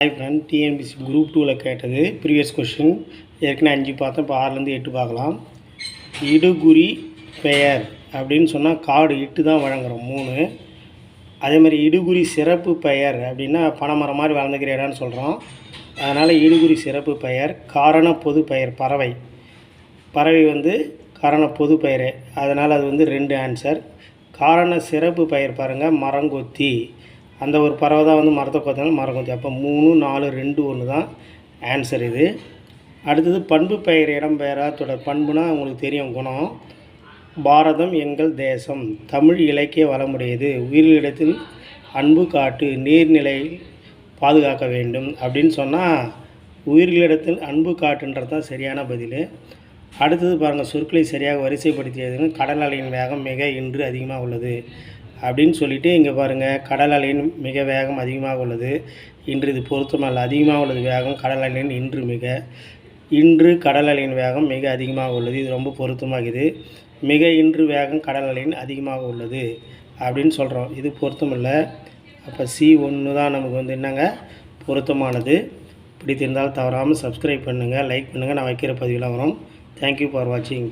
Hi friend TNPSC group டூவில் கேட்டது previous question ஏற்கனவே அஞ்சு பார்த்தோம் இப்போ ஆறுலேருந்து எட்டு பார்க்கலாம். இடுகுறி பெயர் அப்படின்னு சொன்னால் காடு இட்டு தான் வழங்குகிறோம் மூணு. அதே மாதிரி இடுகுறி சிறப்பு பெயர் அப்படின்னா பனைமரம் மாதிரி வளர்ந்துக்கிறேடான்னு சொல்கிறோம் அதனால் இடுகுறி சிறப்பு பெயர் காரண பொது பெயர் பறவை. பறவை வந்து காரண பொது பெயர். அதனால் அது வந்து ரெண்டு ஆன்சர் காரண சிறப்பு பெயர் பாருங்கள் மரங்கொத்தி. அந்த ஒரு பறவை தான் வந்து மரத்தை கொத்தினாலும் மரங்கொத்தி அப்போ மூணு நாலு ரெண்டு ஒன்று தான் ஆன்சர் இது. அடுத்தது பண்பு பெயர் இடம் தொடர் பண்புனா உங்களுக்கு தெரியும் குணம். பாரதம் எங்கள் தேசம். தமிழ் இலக்கிய வளமுடையது. உயிரிடத்தில் அன்பு காட்டு நீர்நிலை பாதுகாக்க வேண்டும் அப்படின்னு சொன்னால் உயிர்களிடத்தில் அன்பு காட்டுன்றது தான் சரியான பதில். அடுத்தது பாருங்கள் சொற்களை சரியாக வரிசைப்படுத்தியதுன்னு கடல் அலையின் வேகம் மிக இன்று அதிகமாக உள்ளது. அப்படின்னு சொல்லிட்டு இங்கே பாருங்கள் கடல் அலையின் மிக வேகம் அதிகமாக உள்ளது. இன்று இது பொருத்தமல்ல அதிகமாக உள்ளது வேகம் கடல் அலையின் இன்று மிக இன்று கடல் அலையின் வேகம் மிக அதிகமாக உள்ளது. இது ரொம்ப பொருத்தமாகுது மிக இன்று வேகம் கடல் அலையின் அதிகமாக உள்ளது அப்படின்னு சொல்கிறோம் இது பொருத்தமில்லை அப்போ சி ஒன்று தான் நமக்கு வந்து என்னங்க? பொருத்தமானது. பிடித்திருந்தால் தவறாமல் சப்ஸ்கிரைப் பண்ணுங்கள் லைக் பண்ணுங்கள் நான் வைக்கிற பதிவில் வரும். தேங்க்யூ ஃபார் வாட்சிங்